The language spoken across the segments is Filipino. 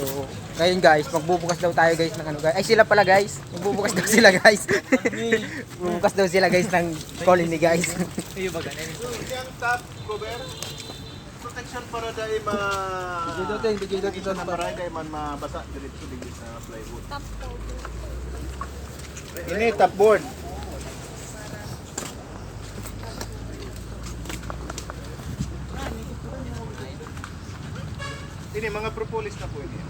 So, ngayon guys, magbubukas daw tayo guys ng ano guys. Ay sila pala guys. Magbubukas daw sila guys. Bubukas daw sila guys ng colony guys. Iyo ba ganun? Yung top cover, protection para dahil ma... Dito tayo, dito dito na para dahil man mabasa diretso digit sa plywood. Ini top board. Ini mga propolis na po ini.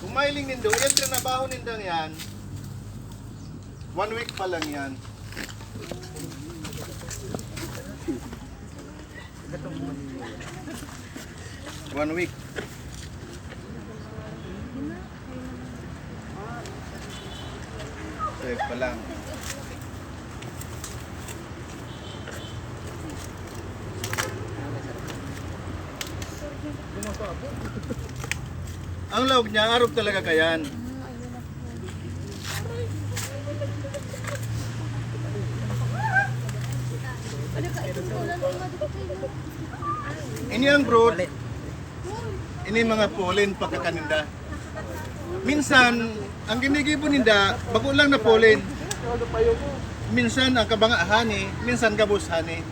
Kumiling nindo, yan trinabaho nindang yan. One week pa lang yan. One week. Week pa lang. Ang lawag niya, araw talaga kayan. Ini ang brood. Ini mga pollen pagkakaninda. Minsan, ang ginigibo ninda, bago lang na pollen. Minsan ang kabanga hani, minsan gabos hani.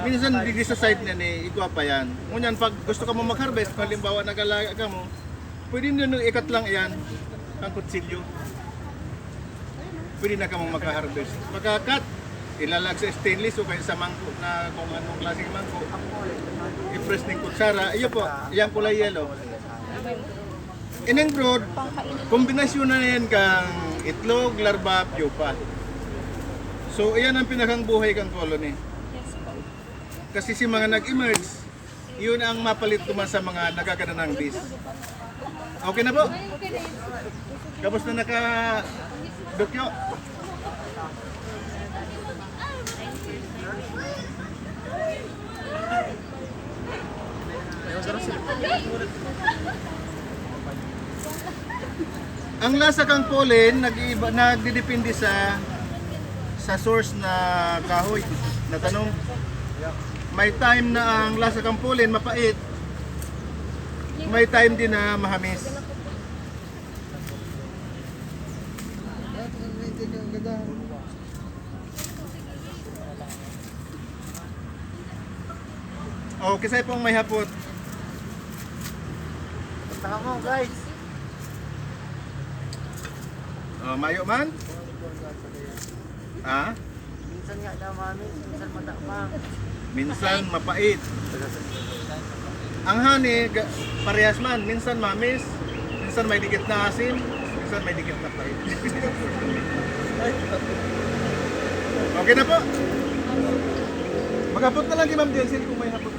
Minsan di sa side na ni igwa pa yan. Ngunyan pag gusto ka mo mag-harvest, halimbawa nagalaga ka mo, pwede nyo nung ikat lang yan, ang kutsilyo. Pwede na ka mong mag-harvest. Pagkakat, ilalag sa stainless o kaya sa mangko na kung anong klaseng mangko. I-press ng kutsara. Iyo po, yan kulay yellow. Ineng brood, kombinasyon na yan kang itlog, larva, pupa. So, iyan ang pinakang buhay kang colony. Kasi si mga nag-emerge, yun ang mapalit ko man sa mga nagkakana ng bis. Okay na po? Kapos na naka dukyo? Ang lasa kang pollen nag-iiba nagdidepende sa sa source na kahoy na tanong. May time na ang lasa kang pollen mapait. May time din na mahamis. Oh, kisay pong may hapot. Tama mo guys. Oh, mayo man? Ah? Minsan nga daw mami, minsan matapang. Minsan mapait. Ang honey, parehas man. Minsan mamis, minsan may dikit na asim, minsan may dikit na pait. okay na po. Maghapot na lang kay Ma'am Jensen kung may hapot